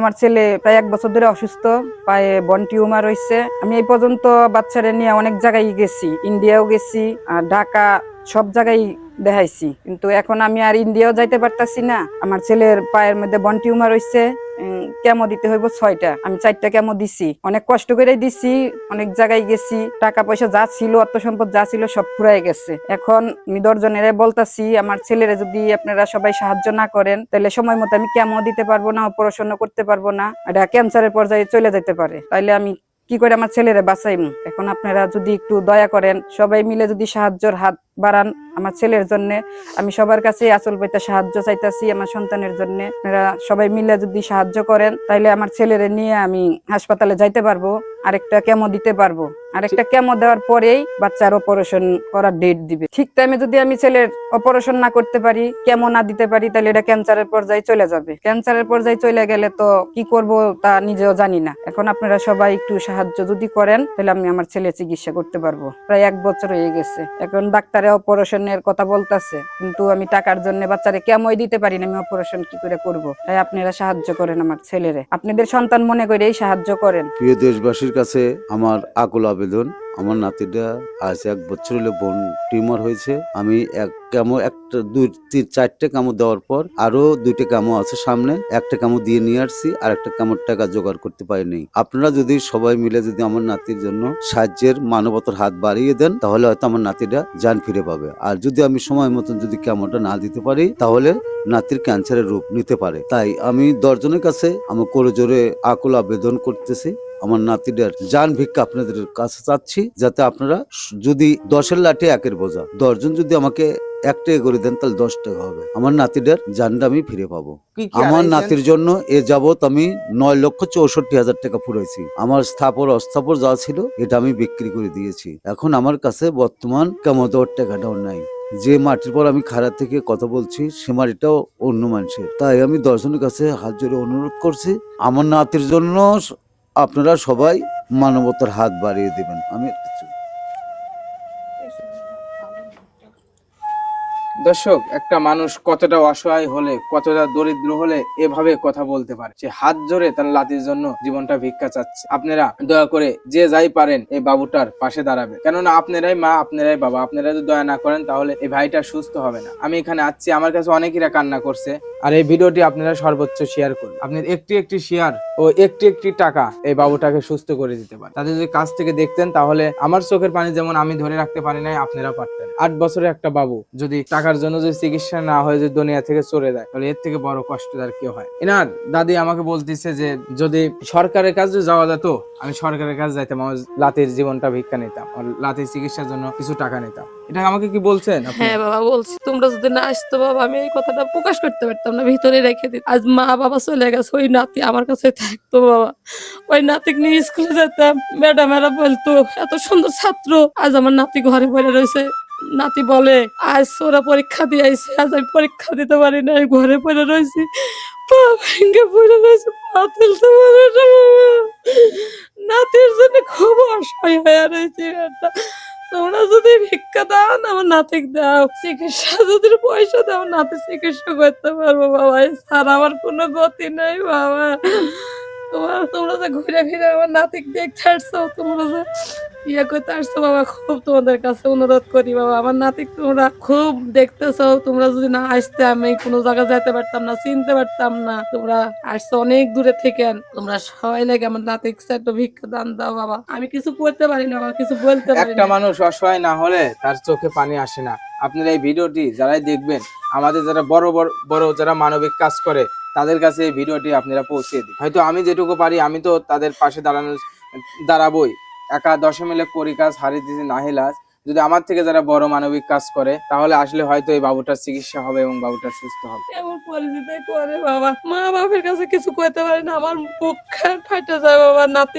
আমার ছেলে প্রায় এক বছর ধরে অসুস্থ, পায়ে বন টিউমার হয়েছে আমি এই পর্যন্ত বাচ্চারা নিয়ে অনেক জায়গায় গেছি, ইন্ডিয়াও গেছি, আর ঢাকা সব জায়গায় দেখাইছি। কিন্তু এখন আমি আর ইন্ডিয়াও যাইতে পারতাছি না। আমার ছেলের পায়ের মধ্যে বন টিউমার হয়েছে কেমো দিতে হইব ছয়টা। আমি চারটা কেমো দিছি। অনেক কষ্ট করে দিছি, অনেক জায়গায় গেছি, টাকা পয়সা যা ছিল, অর্থ সম্পদ যা ছিল সব ফুরাই গেছে। এখন আমি দর্জনের বলতাছি, আমার ছেলেরা যদি আপনারা সবাই সাহায্য না করেন, তাহলে সময় মতো আমি কেমো দিতে পারব না অপারেশন করতে পারব না, এটা ক্যান্সারের পর্যায়ে চলে যেতে পারে। তাইলে আমি কি করে আমার ছেলেরে বাঁচাইম? এখন আপনারা যদি একটু দয়া করেন, সবাই মিলে যদি সাহায্যর হাত বাড়ান আমার ছেলের জন্য, আমি সবার কাছে আচল পাইতে সাহায্য চাইতাছি আমার সন্তানের জন্য। আপনারা সবাই মিলে যদি সাহায্য করেন, তাইলে আমার ছেলেরে নিয়ে আমি হাসপাতালে যাইতে পারব। আরেকটা কেমো দিতে পারব। আরেকটা কেমো দেওয়ার পরেই বাচ্চার অপারেশন করার ডেট দিবে। ঠিক টাইমে যদি আমি ছেলের অপারেশন না করতে পারি, কেমো না দিতে পারি, তাহলে এটা ক্যান্সারের পর্যায়ে চলে যাবে। ক্যান্সারের পর্যায়ে চলে গেলে তো কি করব তা নিজেও জানি না। এখন আপনারা সবাই একটু সাহায্য যদি করেন, তাহলে আমি আমার ছেলে চিকিৎসা করতে পারব। প্রায় এক বছর হয়ে গেছে। এখন ডাক্তারে অপারেশনের কথা বলতাছে, কিন্তু আমি টাকার জন্য বাচ্চারে কেমই দিতে পারি না, আমি অপারেশন কি করে করব? তাই আপনারা সাহায্য করেন আমার ছেলেরে। আপনাদের সন্তান মনে করেই সাহায্য করেন। প্রিয় দেশবাসীর কাছে আমার আকুল আবেদন। আমার নাতিটা আজ এক বছর হলে বোন, টিউমার হয়েছে। আমি এক কেমো, একটা, দুই, তিন, চারটে কামো দেওয়ার পর আরও দুইটা কামো আছে সামনে। একটা কামো দিয়ে নিয়ে আসছি, আর একটা কামোর টাকা জোগাড় করতে পারিনি। আপনারা যদি সবাই মিলে যদি আমার নাতির জন্য সাহায্যের মানবতার হাত বাড়িয়ে দেন, তাহলে হয়তো আমার নাতিটা যান ফিরে পাবে। আর যদি আমি সময় মতন যদি কেমনটা না দিতে পারি, তাহলে নাতির ক্যান্সারের রূপ নিতে পারে। তাই আমি দশজনের কাছে আমার করে জোরে আকুল আবেদন করতেছি। আমার নাতিটার যান ভিক্ষা আপনাদের কাছে চাচ্ছি যাতে আপনারা যদি দশের লাঠি একের বোঝা দশজন যদি আমাকে এক টাকা করে দেন তাহলে দশ টাকা হবে। আমার নাতিটার জানটা আমি ফিরে পাবো। আমার নাতির জন্য এ যাবৎ আমি নয় লক্ষ চৌষট্টি হাজার টাকা ফুরাইছি। আমার স্থাপর অস্থাপর যা ছিল এটা আমি বিক্রি করে দিয়েছি। এখন আমার কাছে বর্তমান কেমন টাকাটাও নাই। যে মাটির পর আমি খারাপ থেকে কথা বলছি সে মাটিটাও অন্য মানুষের। তাই আমি দশজনের কাছে হাত জোরে অনুরোধ করছি আমার নাতির জন্য আপনারা সবাই মানবতার হাত বাড়িয়ে দেবেন, আমি কিছু দর্শক, একটা মানুষ কতটা অসহায় হলে, কতটা দরিদ্র হলে এভাবে কথা বলতে পারে। সে হাত জোরে তার লাতির জন্য জীবনটা ভিক্ষা চাচ্ছে। আপনারা দয়া করে যে যাই পারেন এই বাবুটার পাশে দাঁড়াবে। কেননা আপনারাই মা, আপনারাই বাবা। আপনারা যদি দয়া না করেন, তাহলে এই ভাইটা সুস্থ হবে না। আমি এখানে আসছি, আমার কাছে অনেকেরা কান্না করছে। আর এই ভিডিওটি আপনারা সর্বোচ্চ শেয়ার করুন। আপনি একটি একটি শেয়ার ও একটি একটি টাকা এই বাবুটাকে সুস্থ করে দিতে পারেন। তাদের যদি কাছ থেকে দেখতেন, তাহলে আমার চোখের পানি যেমন আমি ধরে রাখতে পারি নাই, আপনারা পারতেন। আট বছরের একটা বাবু, যদি টাকার জন্য যদি চিকিৎসা না হয়ে, যদি দুনিয়া থেকে চলে যায়, তাহলে এর থেকে বড় কষ্ট আর কেউ হয় এনার দাদি আমাকে বলতেছে যে, যদি সরকারের কাছে যাওয়া যেত, আমি সরকারের কাছে যাইতাম, আমার লাতির জীবনটা ভিক্ষা নিতাম আর লাতির চিকিৎসার জন্য কিছু টাকা নিতাম। এটা আমাকে কি বলছেন? হ্যাঁ বাবা, বলছি। তোমরা যদি না আসতো, বাবা, আমি এই কথাটা প্রকাশ করতে পারতাম না, ভিতরে রেখে দিত। আজ মা বাবা চলে গেছে, ওই নাতি আমার কাছে থাকতো, বাবা। ওই নাতিক নিয়ে স্কুলে যেতাম। ম্যাডামেরা বলতো, এত সুন্দর ছাত্র, আজ আমার নাতি ঘরে পড়ে রয়েছে। নাতি বলে, আজ ওরা পরীক্ষা দিয়ে আইছে, আজ আমি পরীক্ষা দিতে পারি না ঘরে পড়ে রয়েছি। পা ভেঙে পড়ে রয়েছে, পা তুলতে পারে না নাতির জন্য খুব অসহায় হয়ে রয়েছে একটা তোমরা যদি ভিক্ষা দাও না, আমার নাতিক দাও। চিকিৎসা যদি পয়সা দাও, নাতি চিকিৎসা করতে পারব বাবা। স্যার আমার কোনো গতি নাই বাবা। তোমরা তোমরা যে ঘুরে ফিরে আমার নাতিক দেখতে তোমরা যে ইয়ে করতে আসছো বাবা খুব তোমাদের কাছে অনুরোধ করি বাবা। আমার নাতিক তোমরা খুব দেখতেছো তোমরা যদি না আসতে আমি কোনো জায়গা যেতে পারতাম না চিনতে পারতাম না। তোমরা আসছো অনেক দূরে থেকে। তোমরা সবাই লাগে আমার নাতিক একটা ভিক্ষা দান দাও বাবা। আমি কিছু করতে পারি না বাবা কিছু বলতে পারি একটা মানুষ অসহায় না হলে তার চোখে পানি আসে না। আপনারা এই ভিডিওটি যারাই দেখবেন আমাদের যারা বড় বড় বড় যারা মানবিক কাজ করে তাদের কাছে এই ভিডিওটি আপনারা পৌঁছে দিন। হয়তো আমি যেটুকু পারি আমি তো তাদের পাশে দাঁড়ানোর দাঁড়াবই। একা দশমিলে করি কাজ, হারিয়ে দিতে নাহিলাস যদি আমার থেকে যারা বড় মানবিক কাজ করে, তাহলে আসলে হয়তো এই বাবুটার চিকিৎসা হবে এবং বাবুটা সুস্থ হবে। এমন পরিচিত করে বাবা? মা বাবার কাছে কিছু কইতে পারে না, আমার বুক ফাটে যায় বাবা, নাতি